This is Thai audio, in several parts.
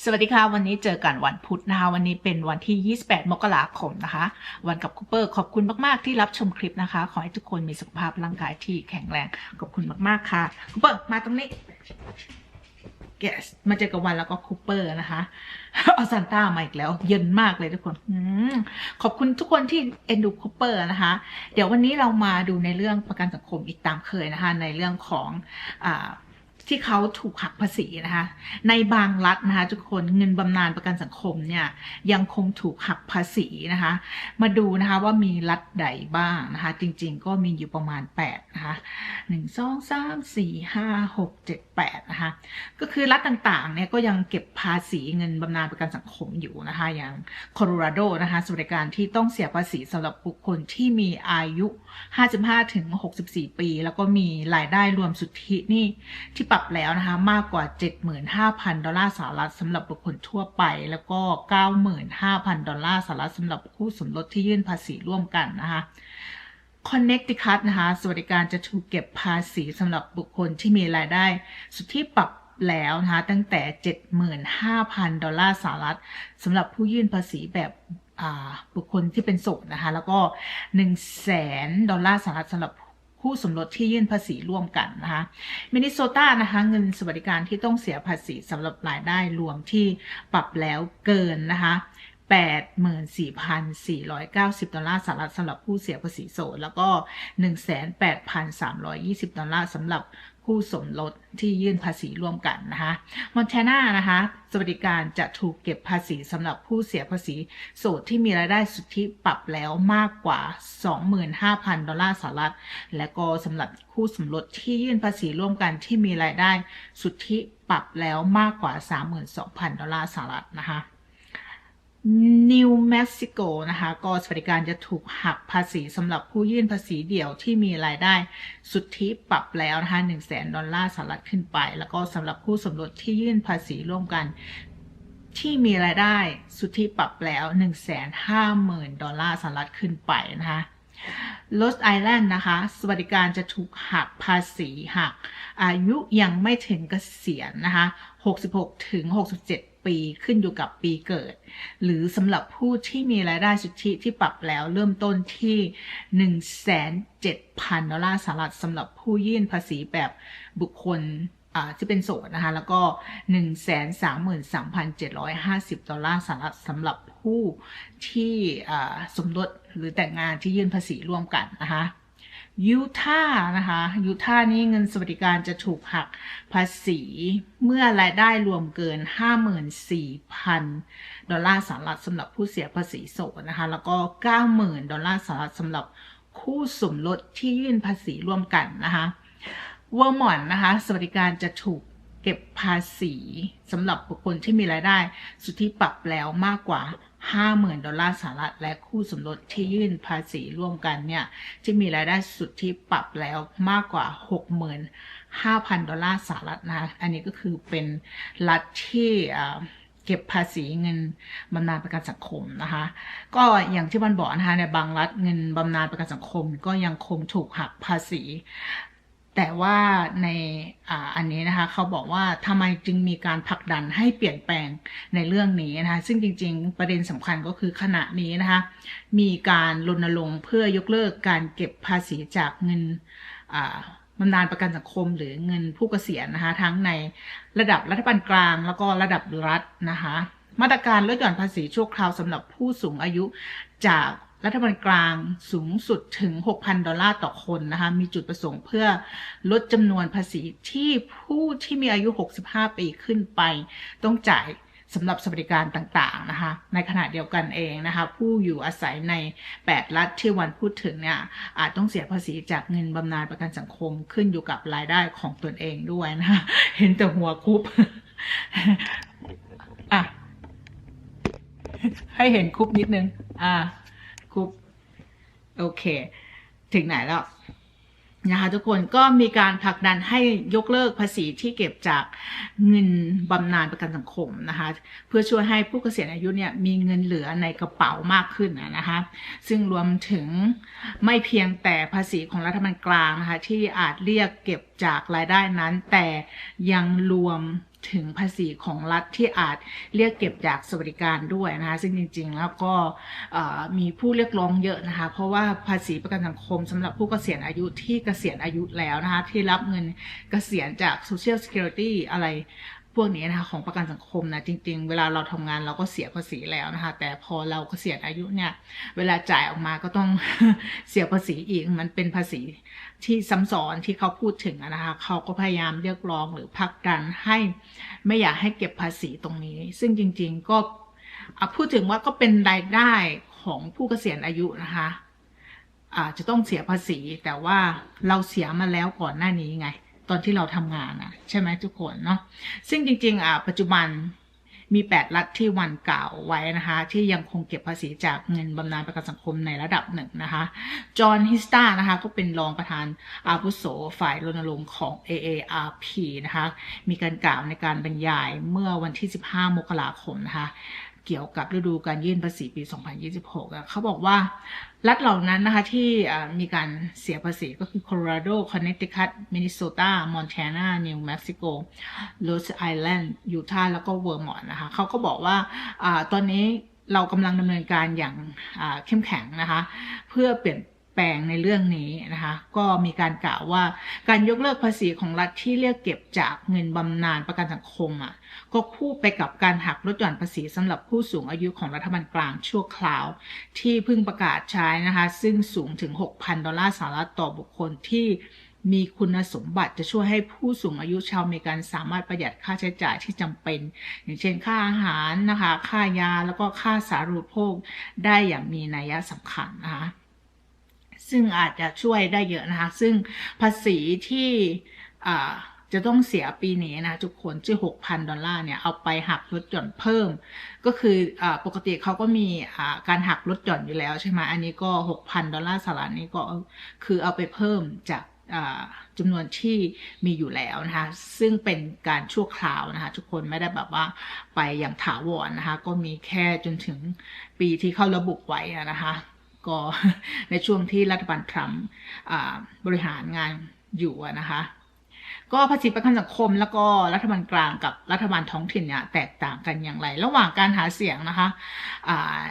สวัสดีค่ะ วันนี้เจอกันวันพุธนะคะ วันนี้เป็นวันที่ 28 มกราคมนะคะ วันกับคูเปอร์ขอบคุณมาก ๆ ที่รับชมคลิปนะคะ ขอให้ทุกคนมีสุขภาพร่างกายที่แข็งแรง ขอบคุณมาก ๆ ค่ะคูเปอร์มาตรงนี้ yes มาเจอกับวันแล้วก็คูเปอร์นะคะเอาซันต้ามาอีกแล้ว เย็นมากเลยทุกคนอขอบคุณทุกคนที่เอ็นดูคูเปอร์นะคะ เดี๋ยววันนี้เรามาดูในเรื่องประกันสังคมอีกตามเคยนะคะ ในเรื่องของอ่า ที่เขาถูกหักภาษีนะคะ ในบางรัฐนะคะทุกคนเงินบำนาญประกันสังคมเนี่ยยังคงถูกหักภาษีนะคะ มาดูนะคะว่ามีรัฐใดบ้างนะคะ จริงๆ ก็มีอยู่ประมาณ8นะคะหนึ่งสองสามสี่ห้าหกเจ็ดแปดนะคะ ก็คือรัฐต่างๆเนี่ยก็ยังเก็บภาษีเงินบำนาญประกันสังคมอยู่นะคะ อย่างโคโลราโดนะคะสวัสดิการที่ต้องเสียภาษีสำหรับบุคคลที่มีอายุ 55ถึง64 ปี แล้วก็มีรายได้รวมสุทธินี่ที่ปรับแล้วนะคะมากกว่า 75,000 ดอลลาร์สหรัฐสำหรับบุคคลทั่วไป แล้วก็ 95,000 ดอลลาร์สหรัฐสำหรับคู่สมรสที่ยื่นภาษีร่วมกันนะคะ Connecticut นะคะสวัสดิการจะถูกเก็บภาษีสำหรับบุคคลที่มีรายได้ สุทธิปรับแล้วนะคะตั้งแต่ 75,000 ดอลลาร์สหรัฐสำหรับผู้ยื่นภาษีแบบบุคคลที่เป็นโสดนะคะ แล้วก็ 1 0 0 0 0แสนดอลลาร์สหรัฐสำหรับ คู่สมรสที่ยื่นภาษีร่วมกันนะคะมินนิโซตานะคะเงินสวัสดิการที่ต้องเสียภาษีสำหรับรายได้รวมที่ปรับแล้วเกินนะคะ84,490 ดอลลาร์สหรัฐสำหรับผู้เสียภาษีโสดแล้วก็ 18,320 ดอลลาร์สำหรับ คู่สมรสที่ยื่นภาษีร่วมกันนะคะมอนแทนานะคะสวัสดิการจะถูกเก็บภาษีสำหรับผู้เสียภาษีโสดที่มีรายได้สุทธิปรับแล้วมากกว่า 25,000 ดอลลาร์สหรัฐ และก็สำหรับคู่สมรสที่ยื่นภาษีร่วมกันที่มีรายได้สุทธิปรับแล้วมากกว่า 32,000 ดอลลาร์สหรัฐนะคะ นิวเม็กซิโกนะคะ ก็สวัสดิการจะถูกหักภาษีสำหรับผู้ยื่นภาษีเดี่ยวที่มีรายได้สุทธิปรับแล้วนะคะ1 0 0 0 0แสนดอลลาร์สหรัฐขึ้นไป แล้วก็สำหรับผู้สมรสที่ยื่นภาษีร่วมกันที่มีรายได้สุทธิปรับแล้ว 1 5 0 0 0 0 ดอลลาร์สหรัฐขึ้นไปนะคะลอสไอแลนด์นะคะ สวัสดิการจะถูกหักภาษีหัก อายุยังไม่ถึงเกษียณนะคะ 66 ถึง 67 ปีขึ้นอยู่กับปีเกิด หรือสำหรับผู้ที่มีรายได้สุทธิที่ปรับแล้วเริ่มต้นที่ 1,700,000 ดอลลาร์สหรัฐสำหรับผู้ยื่นภาษีแบบบุคคลที่เป็นโสดนะคะ แล้วก็ 133,750 ดอลลาร์สหรัฐสำหรับผู้ที่สมรสหรือแต่งงานที่ยื่นภาษีร่วมกันนะคะ ยูทาห์นะคะยูทาห์นี้เงินสวัสดิการจะถูกหักภาษี เมื่อรายได้รวมเกิน 54,000 ดอลลาร์สหรัฐสำหรับผู้เสียภาษีโสดนะคะ แล้วก็ 90,000 ดอลลาร์สหรัฐสำหรับคู่สมรสที่ยื่นภาษีร่วมกันนะคะเวอร์มอนต์นะคะ สวัสดิการจะถูก เก็บภาษีสำหรับบุคคลที่มีรายได้ สุทธิปรับแล้วมากกว่า 50,000 ดอลลาร์สหรัฐ และคู่สมรสที่ยื่นภาษีร่วมกันเนี่ยที่มีรายได้สุทธิปรับแล้วมากกว่า 65,000 ดอลลาร์สหรัฐนะอันนี้ก็คือเป็นรัฐที่เก็บภาษีเงินบำนาญประกันสังคมนะคะ ก็อย่างที่มันบอกนะคะในบางรัฐเงินบำนาญประกันสังคม ก็ยังคงถูกหักภาษี แต่ว่าในออันนี้นะคะเขาบอกว่าทำไมจึงมีการผลักดันให้เปลี่ยนแปลงในเรื่องนี้นะคะซึ่งจริง ๆ ประเด็นสำคัญก็คือขณะนี้นะคะมีการรณรงค์เพื่อยกเลิกการเก็บภาษีจากเงินบำนาญประกันสังคมหรือเงินผู้เกษียณนะคะทั้งในระดับรัฐบาลกลางแล้วก็ระดับรัฐนะคะมาตรการลดหย่อนภาษีชั่วคราวสำหรับผู้สูงอายุจาก รัฐบาลกลางสูงสุดถึง 6,000 ดอลลาร์ต่อคนนะคะ มีจุดประสงค์เพื่อลดจำนวนภาษีที่ผู้ที่มีอายุ 65 ปีขึ้นไป ต้องจ่ายสำหรับสวัสดิการต่างๆนะคะ ในขณะเดียวกันเองนะคะ ผู้อยู่อาศัยใน 8 รัฐที่วันพูดถึงเนี่ยอาจต้องเสียภาษีจากเงินบำนาญประกันสังคมขึ้นอยู่กับรายได้ของตนเองด้วยนะคะ เห็นแต่หัวคุบอะให้เห็นคุบนิดนึง อ่า โอเค ถึงไหนแล้วนะคะทุกคนก็มีการผลักดันให้ยกเลิกภาษีที่เก็บจากเงินบำนาญประกันสังคมนะคะเพื่อช่วยให้ผู้เกษียณอายุเนี่ยมีเงินเหลือในกระเป๋ามากขึ้นนะคะซึ่งรวมถึงไม่เพียงแต่ภาษีของรัฐบาลกลางนะคะที่อาจเรียกเก็บจากรายได้นั้น แต่ยังรวม ถึงภาษีของรัฐที่อาจเรียกเก็บจากสวัสดิการด้วยนะคะซึ่งจริง ๆ แล้วก็มีผู้เรียกร้องเยอะนะคะ เพราะว่าภาษีประกันสังคมสำหรับผู้เกษียณอายุที่เกษียณอายุแล้วนะคะที่รับเงินเกษียณจาก Social Security อะไร พวกนี้นะคะของประกันสังคมนะจริง ๆ เวลาเราทำงานเราก็เสียภาษีแล้วนะคะ แต่พอเราเกษียณอายุเนี่ย เวลาจ่ายออกมาก็ต้องเสียภาษีอีกมันเป็นภาษีที่ซ้ำซ้อนที่เขาพูดถึงนะคะเขาก็พยายามเรียกร้องหรือพักดันให้ไม่อยากให้เก็บภาษีตรงนี้ ซึ่งจริง ๆ ก็พูดถึงว่าก็เป็นรายได้ของผู้เกษียณอายุนะคะอาจจะต้องเสียภาษีแต่ว่าเราเสียมาแล้วก่อนหน้านี้ไง อนที่เราทำงานนะใช่ไหมทุกคนเนาะซึ่งจริงๆอะปัจจุบันมี 8 รัฐที่วันกล่าวไว้นะคะ ที่ยังคงเก็บภาษีจากเงินบำนาญประกันสังคมในระดับหนึ่งนะคะ จอห์นฮิสตานะคะ ก็เป็นรองประธานอาวุโสฝ่ายรณรงค์ของ AARP นะคะ มีการกล่าวในการบรรยายเมื่อวันที่ 15 มกราคมนะคะ เกี่ยวกับฤดูการยื่นภาษีปี 2026 เขาบอกว่า รัฐเหล่านั้นนะคะที่มีการเสียภาษีก็คือโคโลราโด คอนเนตทิคัต มินนิโซตา มอนแทนา นิวเม็กซิโกโรสไอแลนด์ ยูทาห์ แล้วก็เวอร์มอนต์นะคะเขาก็บอกว่าอตอนนี้เรากำลังดำเนินการอย่างเข้มแข็งนะคะ เพื่อเปลี่ยน แปลงในเรื่องนี้นะคะ ก็มีการกล่าวว่าการยกเลิกภาษีของรัฐที่เรียกเก็บจากเงินบำนาญประกันสังคมอะก็คู่ไปกับการหักลดหย่อนภาษีสำหรับผู้สูงอายุของรัฐบาลกลางชั่วคราว ที่เพิ่งประกาศใช้นะคะ ซึ่งสูงถึง 6,000 ดอลลาร์สหรัฐต่อบุคคลที่มีคุณสมบัติจะช่วยให้ผู้สูงอายุชาวอเมริกันสามารถประหยัดค่าใช้จ่ายที่จำเป็น อย่างเช่นค่าอาหารนะคะ ค่ายาแล้วก็ค่าสาธารณูปโภคได้อย่างมีนัยสำคัญนะคะ ซึ่งอาจจะช่วยได้เยอะนะคะ ซึ่งภาษีที่จะต้องเสียปีนี้นะทุกคนที่หกพันดอลลาร์เนี่ย เอาไปหักลดหย่อนเพิ่ม ก็คืออปกติเขาก็มีการหักลดหย่อนอยู่แล้วใช่ไหมอันนี้ก็หกพันดอลลาร์สหรัฐนี้ก็คือเอาไปเพิ่มจากจำนวนที่มีอยู่แล้วนะคะซึ่งเป็นการชั่วคราวนะคะทุกคนไม่ได้แบบว่าไปอย่างถาวรนะคะก็มีแค่จนถึงปีที่เข้าระบุไว้นะคะ ก็ในช่วงที่รัฐบาลทรัมป์บริหารงานอยู่นะคะ ก็ภาษีประกันสังคมแล้วก็รัฐบาลกลางกับรัฐบาลท้องถิ่นเนี่ยแตกต่างกันอย่างไร ระหว่างการหาเสียงนะคะ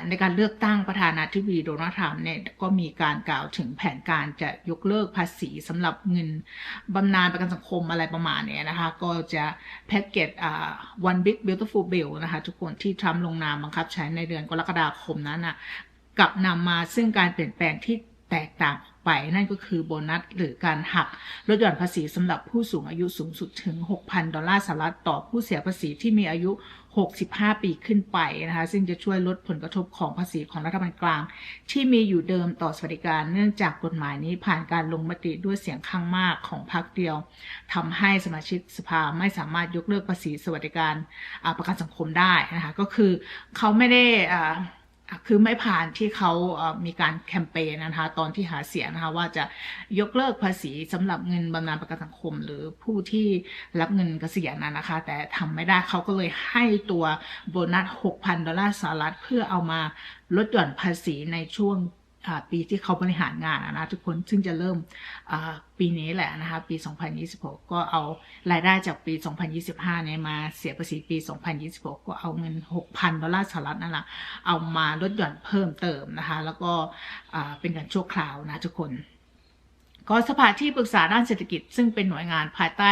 ในการเลือกตั้งประธานาธิบดีโดนัลด์ทรัมป์เนี่ยก็มีการกล่าวถึงแผนการจะยกเลิกภาษีสำหรับเงินบำนาญประกันสังคมอะไรประมาณนี้นะคะ ก็จะแพ็กเกจ one big beautiful bill นะคะ ทุกคนที่ทรัมป์ลงนามบังคับใช้ในเดือนกรกฎาคมนั้นนะ กับนำมาซึ่งการเปลี่ยนแปลงที่แตกต่างไปนั่นก็คือโบนัสหรือการหักลดหย่อนภาษีสำหรับผู้สูงอายุสูงสุดถึง 6,000 ดอลลาร์สหรัฐต่อผู้เสียภาษีที่มีอายุ 65 ปีขึ้นไปนะคะซึ่งจะช่วยลดผลกระทบของภาษีของรัฐบาลกลาง ที่มีอยู่เดิมต่อสวัสดิการ เนื่องจากกฎหมายนี้ผ่านการลงมติด้วยเสียงข้างมากของพรรคเดียวทำให้สมาชิกสภาไม่สามารถยกเลิกภาษีสวัสดิการประกันสังคมได้นะคะก็คือเขาไม่ได้ คือไม่ผ่านที่เขามีการแคมเปญนะคะตอนที่หาเสียงนะคะว่าจะยกเลิกภาษีสำหรับเงินบำนาญประกันสังคม หรือผู้ที่รับเงินเกษียณนะคะ แต่ทำไม่ได้เขาก็เลยให้ตัวโบนัส 6,000 ดอลลาร์สหรัฐเพื่อเอามาลดหย่อนภาษีในช่วง ปีที่เขาบริหารงานนะทุกคนซึ่งจะเริ่มปีนี้แหละนะคะปี 2026 ก็เอารายได้จากปี 2025 เนี่ยมาเสียภาษีปี 2026 ก็เอาเงิน 6,000 ดอลลาร์สหรัฐนั่นแหละเอามาลดหย่อนเพิ่มเติมนะคะ แล้วก็เป็นการชั่วคราวนะทุกคนก็สภาที่ปรึกษาด้านเศรษฐกิจ ซึ่งเป็นหน่วยงานภายใต้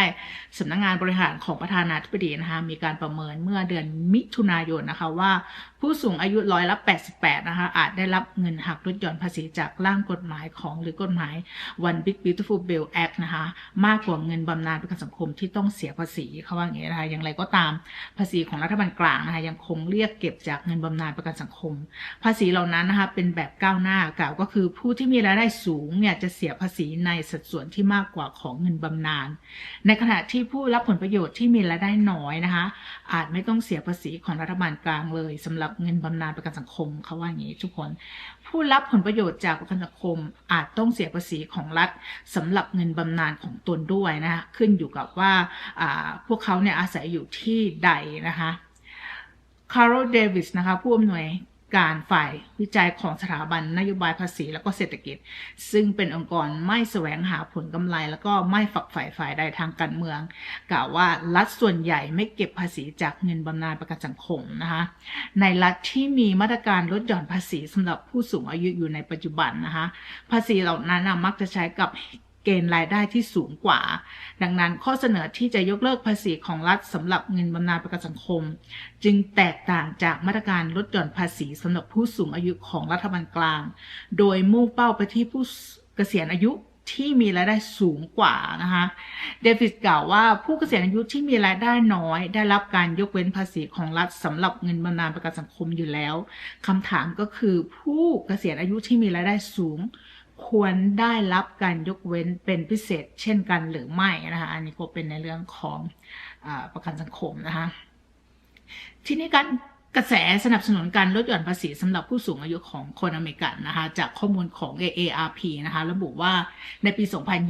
สำนักงงานบริหารของประธานาธิบดีนะคะมีการประเมินเมื่อเดือนมิถุนายนนะคะว่าผู้สูงอายุร้อยละ 88 นะคะ อาจได้รับเงินหักลดหย่อนภาษีจากร่างกฎหมายของหรือกฎหมาย One Big Beautiful Bill Act นะคะ มากกว่าเงินบำนาญประกันสังคมที่ต้องเสียภาษีเขาว่าอย่างนี้นะคะ อย่างไรก็ตามภาษีของรัฐบาลกลางนะคะ ยังคงเรียกเก็บจากเงินบำนาญประกันสังคม ภาษีเหล่านั้นนะคะ เป็นแบบก้าวหน้ากล่าวก็คือผู้ที่มีรายได้สูงเนี่ยจะเสียภาษีในสัดส่วนที่มากกว่าของเงินบำนาญ ในขณะที่ผู้รับผลประโยชน์ที่มีรายได้น้อยนะคะ อาจไม่ต้องเสียภาษีของรัฐบาลกลางเลยสำหรับรับเงินบำนาญประกันสังคมเขาว่าอย่างนี้ทุกคน ผู้รับผลประโยชน์จากประกันสังคมอาจต้องเสียภาษีของรัฐสำหรับเงินบำนาญของตนด้วยนะคะขึ้นอยู่กับว่าพวกเขาเนี่ยอาศัยอยู่ที่ใดนะคะคาร์โรเดวิสนะคะผู้อำนวย การฝ่ายวิจัยของสถาบันนโยบายภาษีและก็เศรษฐกิจ ซึ่งเป็นองค์กรไม่แสวงหาผลกำไร แล้วก็ไม่ฝักใฝ่ฝ่ายใดทางการเมือง กล่าวว่ารัฐส่วนใหญ่ไม่เก็บภาษีจากเงินบำนาญประกันสังคมนะคะในรัฐที่มีมาตรการลดหย่อนภาษีสำหรับผู้สูงอายุอยู่ในปัจจุบันนะคะภาษีเหล่านั้นมักจะใช้กับ เกณฑ์รายได้ที่สูงกว่า ดังนั้นข้อเสนอที่จะยกเลิกภาษีของรัฐสำหรับเงินบำนาญประกันสังคม จึงแตกต่างจากมาตรการลดหย่อนภาษีสำหรับผู้สูงอายุของรัฐบาลกลาง โดยมุ่งเป้าไปที่ผู้เกษียณอายุที่มีรายได้สูงกว่านะคะเดวิดกล่าวว่าผู้เกษียณอายุที่มีรายได้น้อย ได้รับการยกเว้นภาษีของรัฐสำหรับเงินบำนาญประกันสังคมอยู่แล้วคำถามก็คือผู้เกษียณอายุที่มีรายได้สูง ควรได้รับการยกเว้นเป็นพิเศษเช่นกันหรือไม่นะคะอันนี้ก็เป็นในเรื่องของอประกันสังคมนะคะทีนี้การกระแสสนับสนุนการลดหย่อนภาษีสำหรับผู้สูงอายุของคนอเมริกันนะคะจากข้อมูลของ AARP นะคะระบุว่าในปี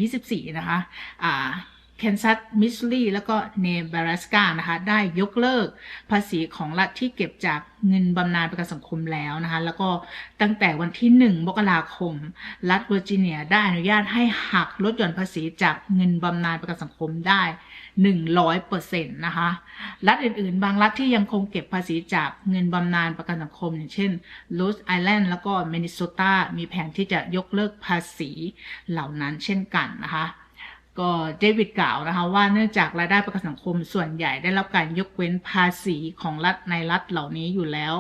2024 นะคะอ่าเคนซัสมิสซูรีแล้วก็เนบราสกานะคะ ได้ยกเลิกภาษีของรัฐที่เก็บจากเงินบำนาญประกันสังคมแล้วนะคะ แล้วก็ตั้งแต่วันที่ 1มกราคม รัฐเวอร์จิเนียได้อนุญาตให้หักลดหย่อนภาษีจากเงินบำนาญประกันสังคมได้ 100%นะคะ รัฐอื่นๆ บางรัฐที่ยังคงเก็บภาษีจากเงินบำนาญประกันสังคม อย่างเช่นโรสไอแลนด์แล้วก็มินนิโซตามีแผนที่จะยกเลิกภาษีเหล่านั้นเช่นกันนะคะ ก็เดวิดกล่าวนะคะว่าเนื่องจากรายได้ประกันสังคมส่วนใหญ่ได้รับการยกเว้นภาษีของรัฐในรัฐเหล่านี้อยู่แล้ว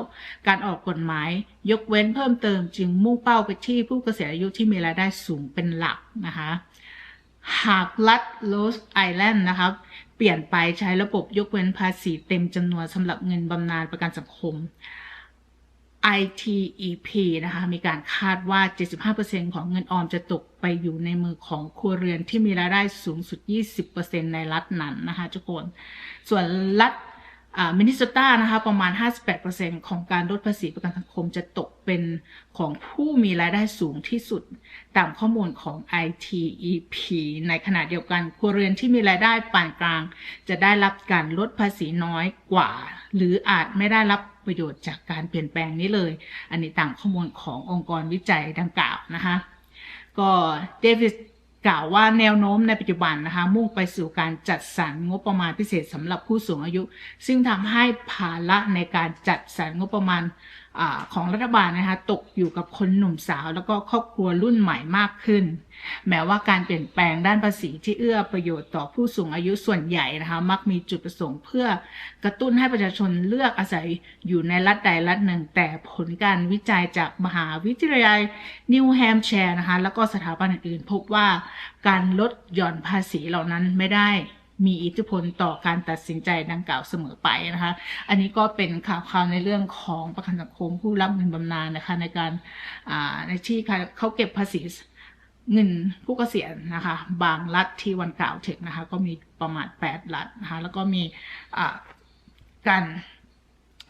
การออกกฎหมายยกเว้นเพิ่มเติมจึงมุ่งเป้าไปที่ผู้เกษียณอายุที่มีรายได้สูงเป็นหลักนะคะหากรัฐโรสไอแลนด์นะครับเปลี่ยนไปใช้ระบบยกเว้นภาษีเต็มจำนวนสำหรับเงินบำนาญประกันสังคม ITEP นะคะมีการคาดว่า 75%ของเงินออมจะตกไปอยู่ในมือของครัวเรือนที่มีรายได้สูงสุด 20%ในรัฐนั้นนะคะทุกคน ส่วนรัฐมินนิโซตานะคะประมาณ 58%ของการลดภาษีประกันสังคมจะตกเป็นของผู้มีรายได้สูงที่สุด ตามข้อมูลของ ITEP ในขณะเดียวกันครัวเรือนที่มีรายได้ปานกลาง จะได้รับการลดภาษีน้อยกว่า หรืออาจไม่ได้รับ ประโยชน์จากการเปลี่ยนแปลงนี้เลย อันนี้ตามข้อมูลขององค์กรวิจัยดังกล่าวนะคะก็เดวิดกล่าวว่าแนวโน้มในปัจจุบันนะคะมุ่งไปสู่การจัดสรรงบประมาณพิเศษสำหรับผู้สูงอายุ ซึ่งทำให้ภาระในการจัดสรรงบประมาณ อของรัฐบาลนะคะตกอยู่กับคนหนุ่มสาว แล้วก็ครอบครัวรุ่นใหม่มากขึ้น แม้ว่าการเปลี่ยนแปลงด้านภาษีที่เอื้อประโยชน์ต่อผู้สูงอายุส่วนใหญ่นะคะมักมีจุดประสงค์เพื่อกระตุ้นให้ประชาชนเลือกอาศัยอยู่ในรัฐใดรัฐหนึ่ง แต่ผลการวิจัยจากมหาวิทยาลัยนิวแฮมแชร์นะคะแล้วก็สถาบันอื่นๆ พบว่าการลดหย่อนภาษีเหล่านั้นไม่ได้ มีอิทธิพลต่อการตัดสินใจดังกล่าวเสมอไปนะคะ อันนี้ก็เป็นข่าวคราวในเรื่องของประกันสังคมผู้รับเงินบำนาญนะคะในการในที่เขาเก็บภาษีเงินผู้เกษียณนะคะ บางรัฐที่วันกล่าวถึงนะคะ ก็มีประมาณ 8 รัฐนะคะ แล้วก็มีการ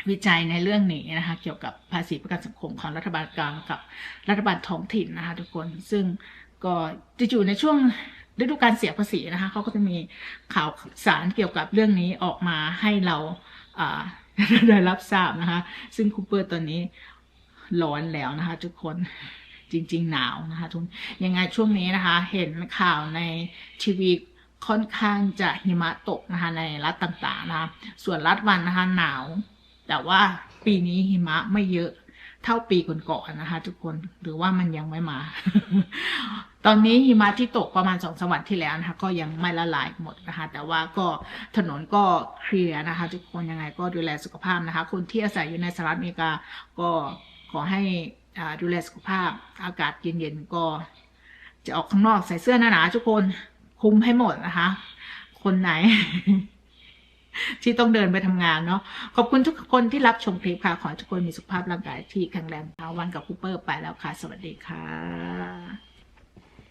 วิจัยในเรื่องนี้นะคะ เกี่ยวกับภาษีประกันสังคมของรัฐบาลกลางกับรัฐบาลท้องถิ่นนะคะ ทุกคนซึ่งก็จะอยู่ในช่วง ฤดูการเสียภาษีนะคะเขาก็จะมีข่าวสารเกี่ยวกับเรื่องนี้ออกมาให้เราได้รับทราบนะคะ ซึ่งคูเปอร์ตอนนี้ร้อนแล้วนะคะ ทุกคนจริง ๆ หนาวนะคะทุกยังไงช่วงนี้นะคะ เห็นข่าวในทีวีค่อนข้างจะหิมะตกนะคะในรัฐต่างๆนะคะส่วนรัฐวันนะคะหนาว แต่ว่าปีนี้หิมะไม่เยอะเท่าปีก่อนๆนะคะ ทุกคนหรือว่ามันยังไม่มา ตอนนี้หิมะที่ตกประมาณสองสวรรค์ที่แล้วนะคะ ก็ยังไม่ละลายหมดนะคะ แต่ว่าก็ถนนก็เคลียร์นะคะ ทุกคนยังไงก็ดูแลสุขภาพนะคะ คนที่อาศัยอยู่ในสหรัฐอเมริกาก็ขอให้ดูแลสุขภาพ อากาศเย็นๆก็ จะออกข้างนอกใส่เสื้อหนาๆทุกคนคุมให้หมดนะคะ คนไหน ที่ต้องเดินไปทำงานเนาะขอบคุณทุกคนที่รับชมคลิปค่ะ ขอให้ทุกคนมีสุขภาพร่างกายที่แข็งแรงวันกับคูเปอร์ไปแล้วค่ะ สวัสดีค่ะ